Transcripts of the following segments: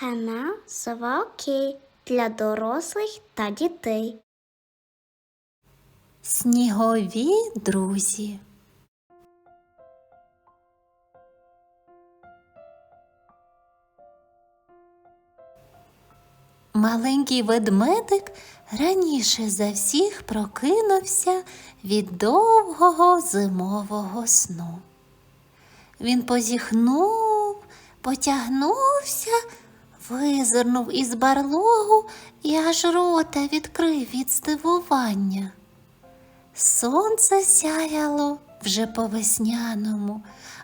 Канал Сова для дорослих та дітей. Снігові друзі. Маленький ведмедик раніше за всіх прокинувся від довгого зимового сну. Він позіхнув, потягнувся, визирнув із барлогу і аж рота відкрив від здивування. Сонце сяяло вже по весняному,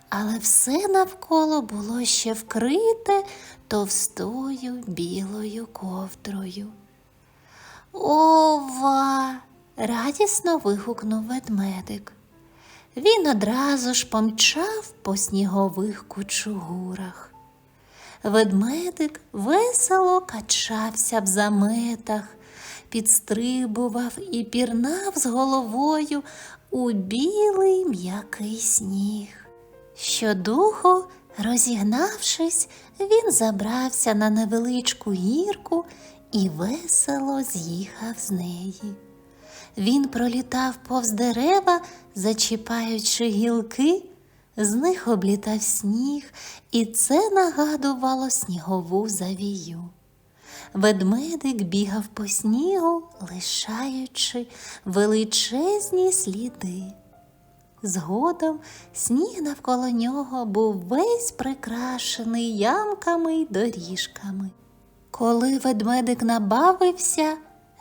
але все навколо було ще вкрите товстою білою ковдрою. Ова! радісно вигукнув ведмедик. Він одразу ж помчав по снігових кучугурах. Ведмедик весело качався в заметах, підстрибував і пірнав з головою у білий м'який сніг. Щодуху, розігнавшись, він забрався на невеличку гірку і весело з'їхав з неї. Він пролітав повз дерева, зачіпаючи гілки, з них облітав сніг, і це нагадувало снігову завію. Ведмедик бігав по снігу, лишаючи величезні сліди. Згодом сніг навколо нього був весь прикрашений ямками й доріжками. Коли ведмедик набавився,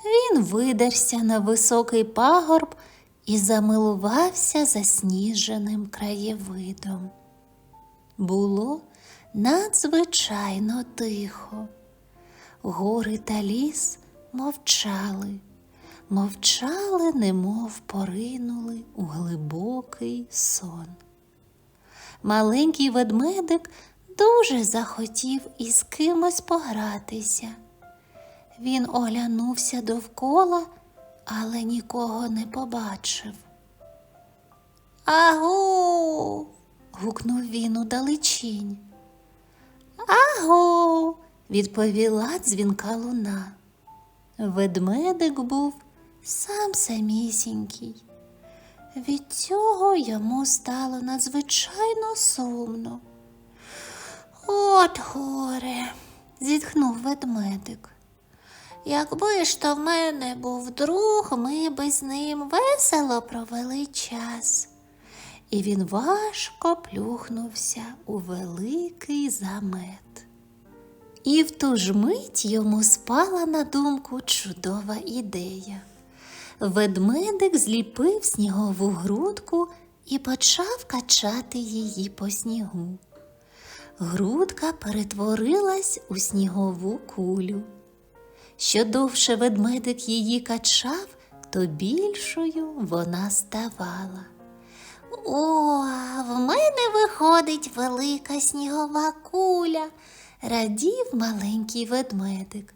він видерся на високий пагорб і замилувався засніженим краєвидом. Було надзвичайно тихо. Гори та ліс мовчали, мовчали, немов поринули у глибокий сон. Маленький ведмедик дуже захотів із кимось погратися. Він оглянувся довкола, але нікого не побачив. Агу. гукнув він удалечінь. Аго. відповіла дзвінка луна. Ведмедик був сам самісінький. Від цього йому стало надзвичайно сумно. От горе, зітхнув ведмедик. Якби ж то в мене був друг, ми би з ним весело провели час. І він важко плюхнувся у великий замет. І в ту ж мить йому спала на думку чудова ідея. Ведмедик зліпив снігову грудку і почав качати її по снігу. Грудка перетворилась у снігову кулю. Що довше ведмедик її качав, то більшою вона ставала. О, в мене виходить велика снігова куля, радів маленький ведмедик.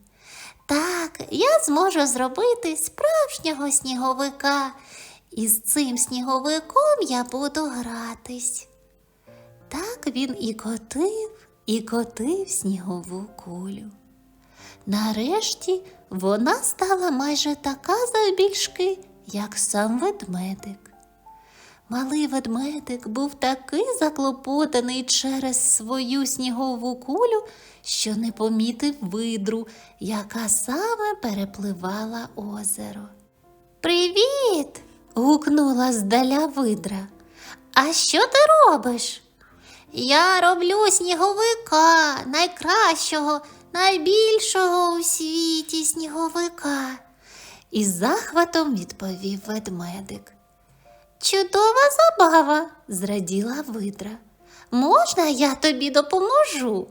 Так, я зможу зробити справжнього сніговика, і з цим сніговиком я буду гратись. Так він і котив, і котив снігову кулю. Нарешті вона стала майже така завбільшки, як сам ведмедик. Малий ведмедик був такий заклопотаний через свою снігову кулю, що не помітив видру, яка саме перепливала озеро. Привіт! гукнула здаля видра. А що ти робиш? Я роблю сніговика, найкращого, найбільшого у світі сніговика, із захватом відповів ведмедик. Чудова забава, зраділа видра. Можна я тобі допоможу?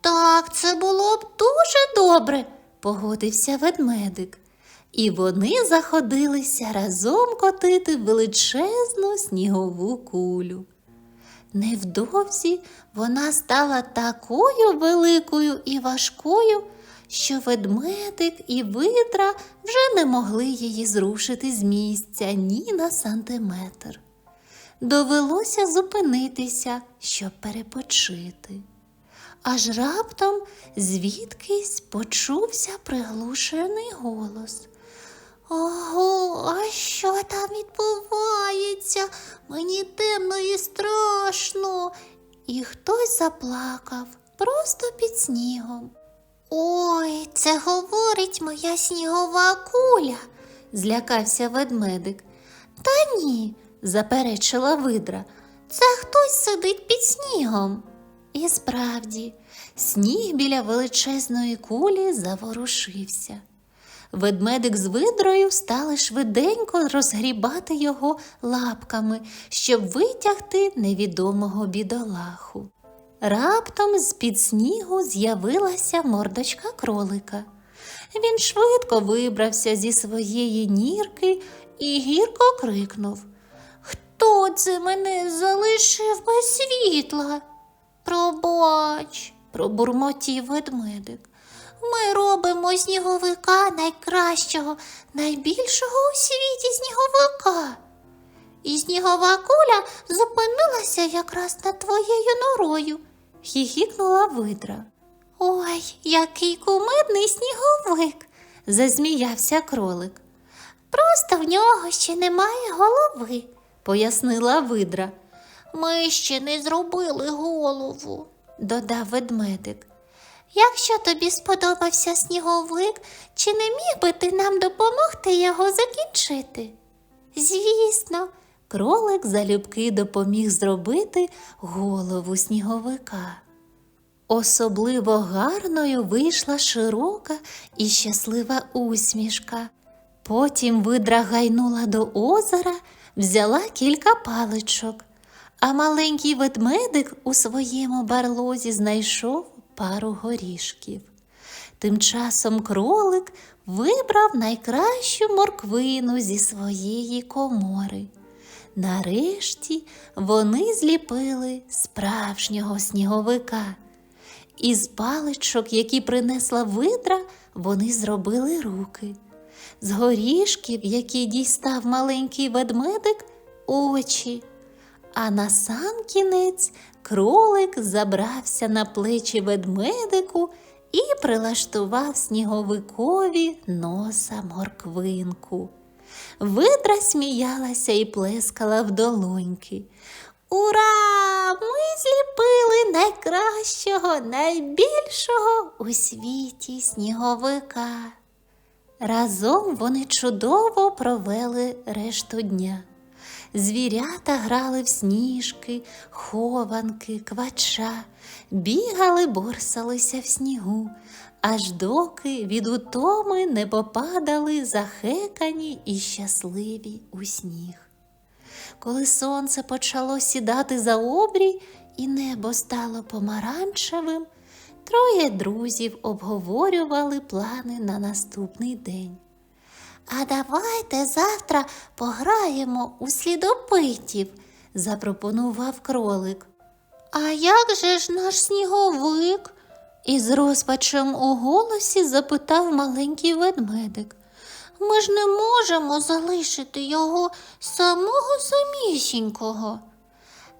Так, це було б дуже добре, погодився ведмедик. І вони заходилися разом котити величезну снігову кулю. Невдовзі вона стала такою великою і важкою, що ведмедик і видра вже не могли її зрушити з місця ні на сантиметр. Довелося зупинитися, щоб перепочити. аж раптом звідкись почувся приглушений голос. Ого, а що там відбувається? Мені темно і страшно. І хтось заплакав просто під снігом. Ой, це говорить моя снігова куля, злякався ведмедик. Та ні, заперечила видра. Це хтось сидить під снігом. І справді, сніг біля величезної кулі заворушився. Ведмедик з видрою стали швиденько розгрібати його лапками, щоб витягти невідомого бідолаху. Раптом з-під снігу з'явилася мордочка кролика. Він швидко вибрався зі своєї нірки і гірко крикнув Хто це мене залишив без світла? Пробач, пробурмотів ведмедик. Ми робимо сніговика найкращого, найбільшого у світі сніговика. І снігова куля зупинилася якраз над твоєю норою, хіхікнула видра. Ой, який кумедний сніговик, засміявся кролик. Просто в нього ще немає голови, пояснила видра. Ми ще не зробили голову, додав ведмедик. Якщо тобі сподобався сніговик, чи не міг би ти нам допомогти його закінчити? Звісно, кролик залюбки допоміг зробити голову сніговика. Особливо гарною вийшла широка і щаслива усмішка. Потім видра гайнула до озера, взяла кілька паличок, а маленький ведмедик у своєму барлозі знайшов пару горішків. Тим часом кролик вибрав найкращу морквину зі своєї комори. Нарешті вони зліпили справжнього сніговика. Із паличок, які принесла видра, вони зробили руки. З горішків, які дістав маленький ведмедик, очі. А на сам кінець кролик забрався на плечі ведмедику і прилаштував сніговикові носа морквинку. Видра сміялася і плескала в долоньки. Ура! Ми зліпили найкращого, найбільшого у світі сніговика. Разом вони чудово провели решту дня. Звірята грали в сніжки, хованки, квача, бігали, борсалися в снігу, аж доки від утоми не попадали захекані і щасливі у сніг. Коли сонце почало сідати за обрій і небо стало помаранчевим, троє друзів обговорювали плани на наступний день. А давайте завтра пограємо у слідопитів, запропонував кролик. А як же ж наш сніговик? із розпачем у голосі запитав маленький ведмедик. Ми ж не можемо залишити його самого самісінького.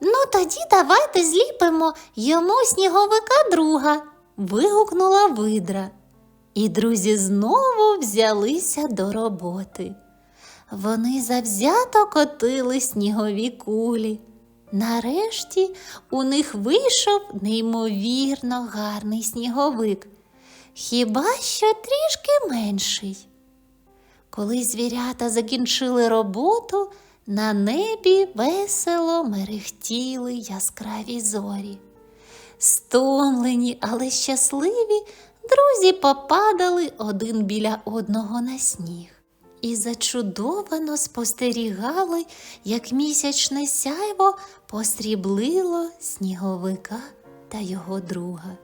Ну, тоді давайте зліпимо йому сніговика друга, вигукнула видра. І друзі знову взялися до роботи. Вони завзято котили снігові кулі. Нарешті у них вийшов неймовірно гарний сніговик, хіба що трішки менший. Коли звірята закінчили роботу, на небі весело мерехтіли яскраві зорі. Стомлені, але щасливі, друзі попадали один біля одного на сніг і зачудовано спостерігали, як місячне сяйво посріблило сніговика та його друга.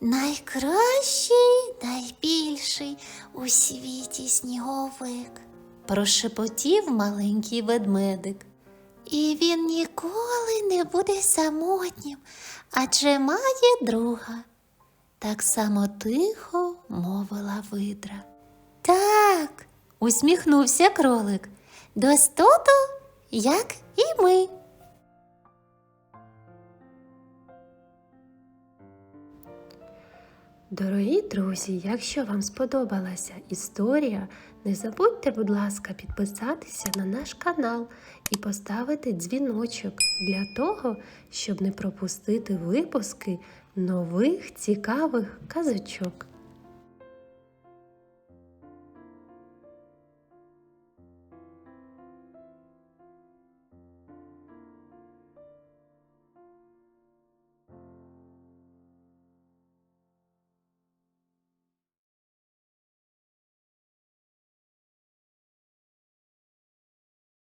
Найкращий, найбільший у світі сніговик, прошепотів маленький ведмедик. І він ніколи не буде самотнім, адже має друга. Так само тихо мовила видра. Так, усміхнувся кролик. Достото, як і ми. Дорогі друзі, якщо вам сподобалася історія, не забудьте, будь ласка, підписатися на наш канал і поставити дзвіночок для того, щоб не пропустити випуски нових цікавих казочок.